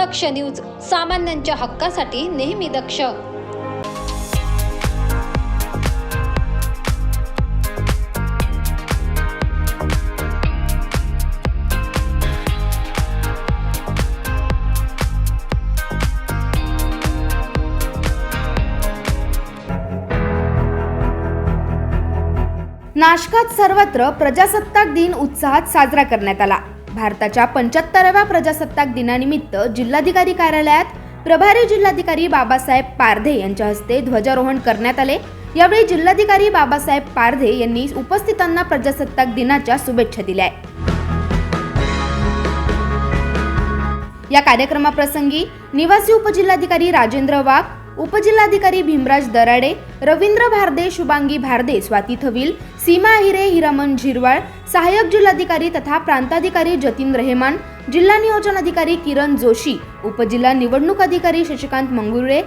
दक्ष news सामान्यांच्या हक्कासाठी नेहमी दक्ष. नाशकात सर्वत्र प्रजासत्ताक दिन उत्साहात साजरा करण्यात आला. भारताच्या पंच्याहत्तराव्या प्रजासत्ताक दिनानिमित्त जिल्हाधिकारी कार्यालयात प्रभारी जिल्हाधिकारी बाबासाहेब पारधे यांच्या हस्ते ध्वजारोहण करण्यात आले. यावेळी जिल्हाधिकारी बाबासाहेब पारधे यांनी उपस्थितांना प्रजासत्ताक दिनाच्या शुभेच्छा दिल्या या कार्यक्रमाप्रसंगी निवासी उपजिल्हाधिकारी राजेंद्र वाघ उपजिल्हाधिकारी भीमराज दराडे रवींद्र भारदे शुभांगी भारदे स्वाती थविल सीमा हिरे हिरामन झिरवाळ सहाय्यक जिल्हाधिकारी तथा प्रांताधिकारी जतीन रेहमान जिल्हा नियोजन अधिकारी किरण जोशी उपजिल्हा निवडणूक अधिकारी शशिकांत मंगुरे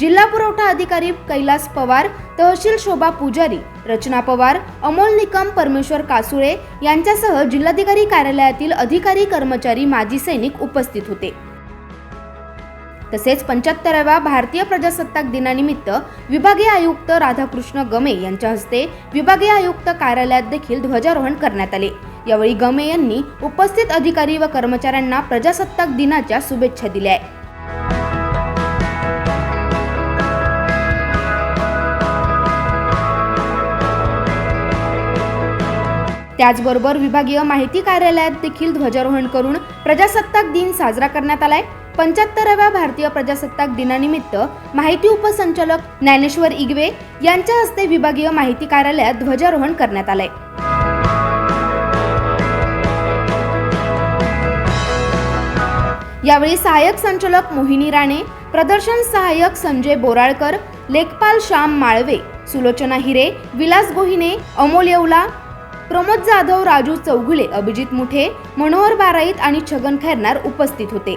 जिल्हा पुरवठा अधिकारी कैलास पवार तहसील शोभा पुजारी रचना पवार अमोल निकम परमेश्वर कासुळे यांच्यासह जिल्हाधिकारी कार्यालयातील अधिकारी कर्मचारी माजी सैनिक उपस्थित होते. तसेच पंच्याहत्तराव्या भारतीय प्रजासत्ताक दिनानिमित्त विभागीय आयुक्त राधाकृष्ण गमे यांच्या हस्ते विभागीय आयुक्त कार्यालयात देखील ध्वजारोहण करण्यात आले. यावेळी गमे यांनी उपस्थित अधिकारी व कर्मचाऱ्यांना प्रजासत्ताक दिनाच्या शुभेच्छा दिल्या आहे त्याचबरोबर विभागीय माहिती कार्यालयात देखील ध्वजारोहण करून प्रजासत्ताक दिन साजरा करण्यात आलाय. पंच्याहत्तराव्या भारतीय प्रजासत्ताक दिनानिमित्त माहिती उपसंचालक ज्ञानेश्वर इगवे यांच्या हस्ते विभागीय माहिती कार्यालयात ध्वजारोहण करण्यात आले यावेळी सहाय्यक संचालक मोहिनी राणे प्रदर्शन सहाय्यक संजय बोराळकर लेखपाल श्याम माळवे सुलोचना हिरे विलास गोहिने अमोल येवला प्रमोद जाधव राजू चौघुले अभिजित मुठे मनोहर बाराईत आणि छगन खैरनार उपस्थित होते.